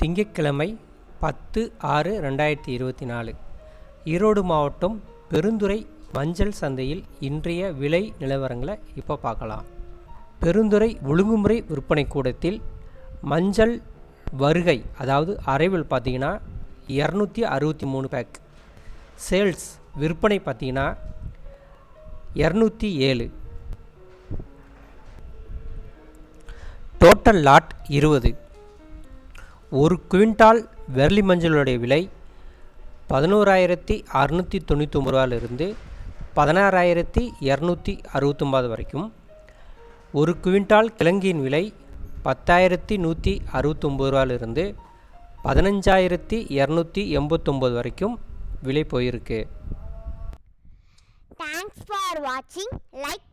திங்கட்கிழமை பத்து ஆறு ரெண்டாயிரத்தி இருபத்தி நாலு. ஈரோடு மாவட்டம் பெருந்துறை மஞ்சள் சந்தையில் இன்றைய விலை நிலவரங்களை இப்போ பார்க்கலாம். பெருந்துறை ஒழுங்குமுறை விற்பனை கூடத்தில் மஞ்சள் வருகை அதாவது அரைவில் பார்த்தீங்கன்னா இரநூத்தி அறுபத்தி மூணு பேக் சேல்ஸ் விற்பனை பார்த்தீங்கன்னா இரநூத்தி ஏழு. டோட்டல் லாட் இருபது. ஒரு குவிண்டால் வெர்லி மஞ்சளுடைய விலை பதினோராயிரத்தி அறுநூற்றி தொண்ணூற்றி ஒம்பது ரூபாயிலிருந்து பதினாறாயிரத்தி இரநூத்தி அறுபத்தொம்பது வரைக்கும். ஒரு குவிண்டால் கிழங்கின் விலை பத்தாயிரத்தி நூற்றி அறுபத்தொம்பது ரூபாயிலிருந்து பதினஞ்சாயிரத்தி இரநூத்தி எண்பத்தொம்போது வரைக்கும் விலை போயிருக்கு. தேங்க்ஸ் ஃபார் வாட்சிங் லைக்